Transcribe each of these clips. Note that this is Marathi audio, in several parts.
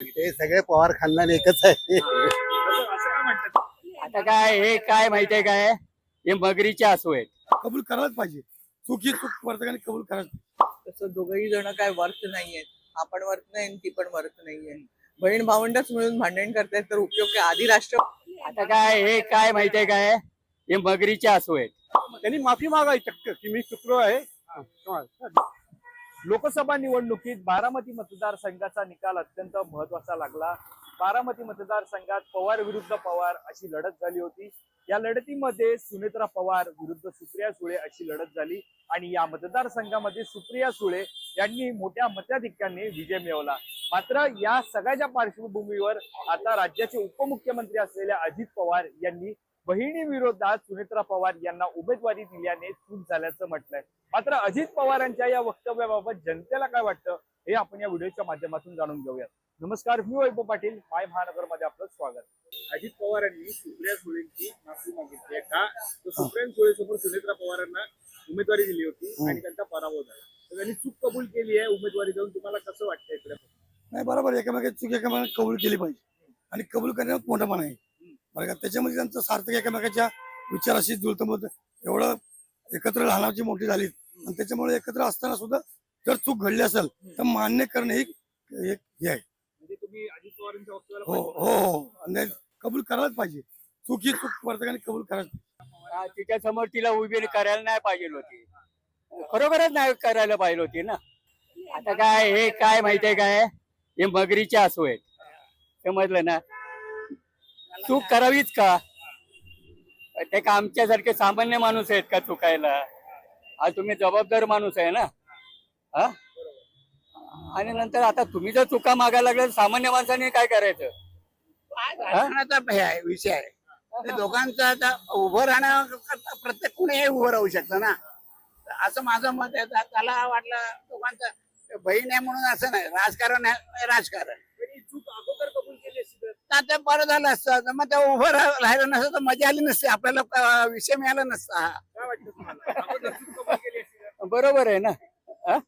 ते सगळे पवार खानदान एकच आहे. असं असं आता काय हे काय माहितीये काय? हे मगरीचे आसू आहेत. कबूल करायलाच पाहिजे. चूक चूक प्रत्येकाने कबूल करायला तसं दोघही जण काय वर्थ नाहीयेत. आपण वर्थ नाही ती पण वर्थ नाहीये. बहीण भावंडच मिळून भांडण करतायत तर उपयोग काय? आधी राष्ट्र आता काय हे काय माहितीये काय? हे मगरीचे आसू आहेत. त्यांनी माफी मागावी चक्क की मी चुकलो आहे. लोकसभा निवडणुकीत बारामती मतदारसंघाचा निकाल अत्यंत महत्त्वाचा लागला. बारामती मतदारसंघात पवार विरुद्ध पवार अशी लढत झाली होती. या लढतीमध्ये सुनेत्रा पवार विरुद्ध सुप्रिया सुळे अशी लढत झाली आणि या मतदारसंघामध्ये सुप्रिया सुळे यांनी मोठ्या मताधिक्याने विजय मिळवला. मात्र या सगळ्याच्या पार्श्वभूमीवर आता राज्याचे उपमुख्यमंत्री असलेल्या अजित पवार यांनी बहिणी विरोधात सुनेत्रा पवार यांना उमेदवारी दिल्याने चूक झाल्याचं म्हटलंय. मात्र अजित पवारांच्या या वक्तव्याबाबत जनतेला काय वाटतं हे आपण या व्हिडिओच्या माध्यमातून जाणून घेऊयात. नमस्कार मी वैभव पाटील माय महानगरमध्ये आपलं स्वागत. अजित पवारांनी सुप्रिया सुळेंची माफी मागितली आहे का? तर सुप्रिया सुळे समोर सुनेत्रा पवारांना उमेदवारी दिली होती आणि त्यांचा पराभव झाला. तर त्यांनी चूक कबूल केली आहे उमेदवारी देऊन तुम्हाला कसं वाटतं इकडे? नाही बरोबर एकामेकाची चूक एकामेकाने कबूल केली पाहिजे. आणि कबूल करण्यात मोठंपण आहे. का त्याच्यामध्ये त्यांचं सार्थक एकामेकाच्या विचाराशी जुळतं मत. एवढं एकत्र लहानाची मोठी झाली. आणि त्याच्यामुळे एकत्र असताना सुद्धा जर चूक घडली असेल तर मान्य करणे ही एक हे आहे. म्हणजे हो हो हो. आणि कबूल करायलाच पाहिजे. चूक ही चूक प्रत्येकाने कबूल करायला तिच्या समोर तिला उभी करायला नाही पाहिजे होती. खरोखरच नाही करायला पाहिजे होती ना. आता काय हे काय माहितीये काय? हे मगरीचे आसू आहेत. समजलं ना? चूक करावीच का? ते का आमच्यासारखे सामान्य माणूस आहेत का चुकायला? हा तुम्ही जबाबदार माणूस आहे ना? हा? आणि नंतर आता तुम्ही जर चुका मागायला लागला तर सामान्य माणसाने काय करायचं? राजकारणाचा हे? आहे विषय आहे. दोघांचं आता उभं राहणं प्रत्येक कुणीही उभं राहू शकतं ना? असं माझं मत आहे. त्या- त्याला वाटलं दोघांचं बहीण आहे म्हणून असं नाही. राजकारण आहे राजकारण त्यांनी चूक अगोदर कबूल केली असती तर तर ते बरं झालं असतं. मग ते उभं राह- राहिलं नसतं तर मजा आली नसते. आपल्याला विषय मिळाला नसता. काय वाटतं तुम्हाला? अगोदर चूक कबूल केली असती तर. बरोबर आहे ना. हा?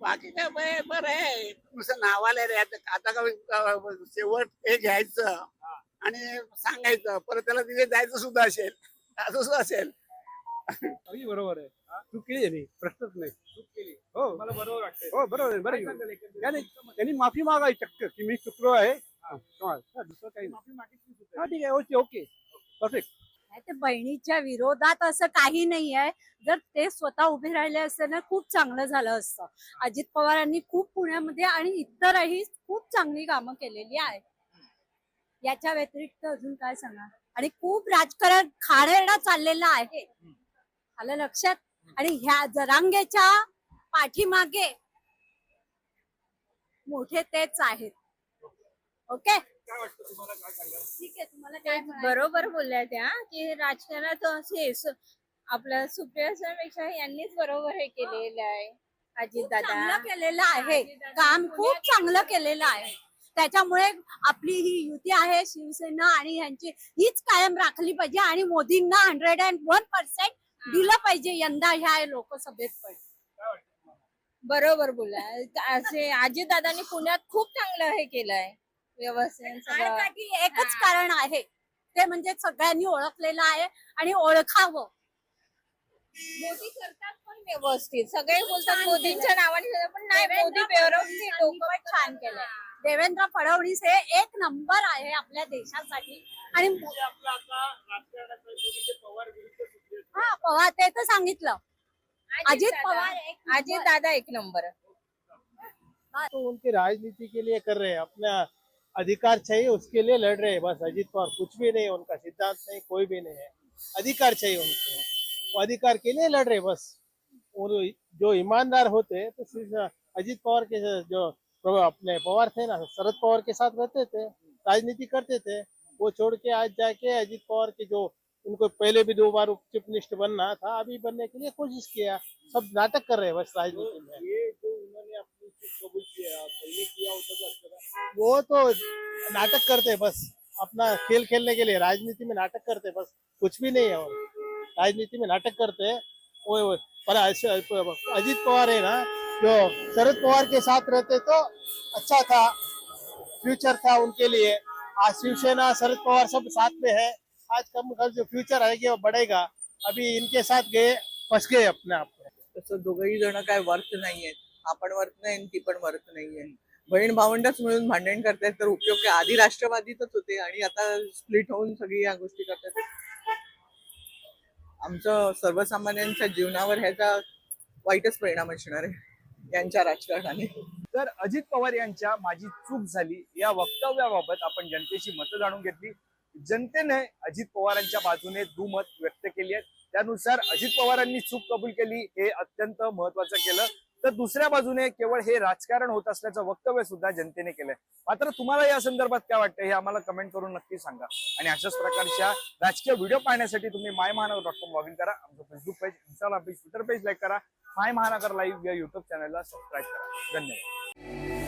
बाकी काय बे- बरं आहे. नुसतं नावाला रे. आता आता का अं, शेवट हे घ्यायचं आणि सांगायचं. परत त्याला तिथे जायचं सुद्धा असेल. असं सुद्धा असेल. अगदी बरोबर आहे. चूक केली त्यांनी प्रश्नच नाही. चूक केली हो. मला बरोबर वाटतंय. हो बरोबर आहे बरं? त्याने त्यांनी माफी मागावी चक्क की मी चुकलो आहे. हा, हा, दुसरं काही नाही. माफी मागितली सुद्धा. हा ठीक आहे ओके ओके. परफेक्ट नाही ते बहिणीच्या विरोधात असं काही नाही आहे जर ते स्वतः उभे राहिले असते ना खूप चांगलं झालं असतं. अजित पवारांनी खूप पुण्यामध्ये आणि इतरही खूप चांगली कामं केलेली आहेत. याच्या व्यतिरिक्त अजून काय सांगा? आणि खूप राजकारण खाणेरडा चाललेला आहे. आलं लक्षात? आणि ह्या जरांगेच्या पाठीमागे मोठे तेच आहेत. ओके? काय वाटतं तुम्हाला? काय सांगाल? ठीक आहे तुम्हाला काय? बरोबर बोलल्या त्या की राजकारणात असे स- आपल्या सुप्रिया यांनीच बरोबर हे केलेलं आहे. अजित दादा केलेलं आहे. काम खूप चांगलं केलेलं आहे. त्याच्यामुळे आपली ही युती आहे शिवसेना आणि यांची हीच कायम राखली पाहिजे आणि मोदींना हंड्रेड अँड वन पर्सेंट दिलं पाहिजे यंदा ह्या लोकसभेत पण. बरोबर बोलल्या. असे अजित दादांनी पुण्यात खूप चांगलं हे केलंय. व्यवस्थित सगळं. एकच हा. कारण आहे. ते म्हणजे सगळ्यांनी ओळखलेलं आहे आणि ओळखावं. मोदी करतात पण व्यवस्थित. सगळे बोलतात मोदींच्या नावाने पण नाही देवेंद्र मोदी व्यवस्थित छान केलंय. देवेंद्र फडणवीस हे एक नंबर आहे आपल्या देशासाठी. आणि आपला आता राजकारणाचा जो म्हणजे पवार विरुद्ध सुप्रिया सुळे. हा पवार ते तर सांगितलं. अजित पवार एक नंबर. अजित दादा एक नंबर. तो उनकी राजनीति के लिए कर रहे हैं अपना अधिकार चाहिए उसके लिए लड़ रहे हैं। बस अजीत पवार कुछ भी नहीं है उनका सिद्धांत नहीं कोई भी नहीं है। अधिकार चाहिए उनको। वो अधिकार के लिए लड़ रहे हैं बस। और जो ईमानदार होते हैं तो सिर्फ़ अजीत पवार के जो जो अपने पवार थे ना शरद पवार के साथ रहते थे राजनीति करते थे वो छोड़ के आज जाके अजीत पवार के जो उनको पहले भी दो बार चीफ मिनिस्टर बनना था अभी बनने के लिए कोशिश किया। सब नाटक कर रहे हैं बस राजनीति में। ये जो उन्होंने अपनी कबूल किया पहले किया होता अच्छा वो तो नाटक करते हैं बस अपना खेल खेलने के लिए। राजनीति में नाटक करते हैं बस कुछ भी नहीं है और राजनीति में नाटक करते हैं। वो वो- पर अश- पवार है ना जो शरद पवार के साथ रहते तो अच्छा था फ्यूचर था उनके लिए। आज शिवसेना शरद पवार सब साथ में है। आज कम कल जो फ्यूचर आएगी वो बढ़ेगा अभी इनके साथ गए फंस गए अपने आप में तसं दोघही जण काय वर्थ नाहीयेत. आपण वर्थ नाही ती पण वर्थ नाहीये बहीण भावंडच मिळून भांडण करतायत तर उपयोग काय? आधी राष्ट्रवादीतच होते आणि आता स्प्लिट होऊन सगळी या गोष्टी करतात. आमचं सर्वसामान्यांच्या जीवनावर ह्याचा वाईटच परिणाम असणार आहे यांच्या राजकारणाने. तर अजित पवार यांच्या माझी चूक झाली या वक्तव्याबाबत आपण जनतेची मतं जाणून घेतली. जनतेने अजित पवारांच्या बाजूने दुमत व्यक्त केली आहे. त्यानुसार अजित पवारांनी चूक कबूल केली हे अत्यंत महत्वाचं केलं. तर दुसऱ्या बाजूने केवळ हे राजकारण होत असल्याचं वक्तव्य सुद्धा जनतेने केलंय. मात्र तुम्हाला या संदर्भात काय वाटतं हे आम्हाला कमेंट करून नक्की सांगा. आणि अशाच प्रकारच्या राजकीय व्हिडिओ पाहण्यासाठी तुम्ही माय महानगर डॉट कॉम लॉग इन करा. आमचं Facebook page Instagram page Twitter page like करा. माय महानगर लाईव्ह या युट्यूब चॅनलला सबस्क्राईब करा. धन्यवाद.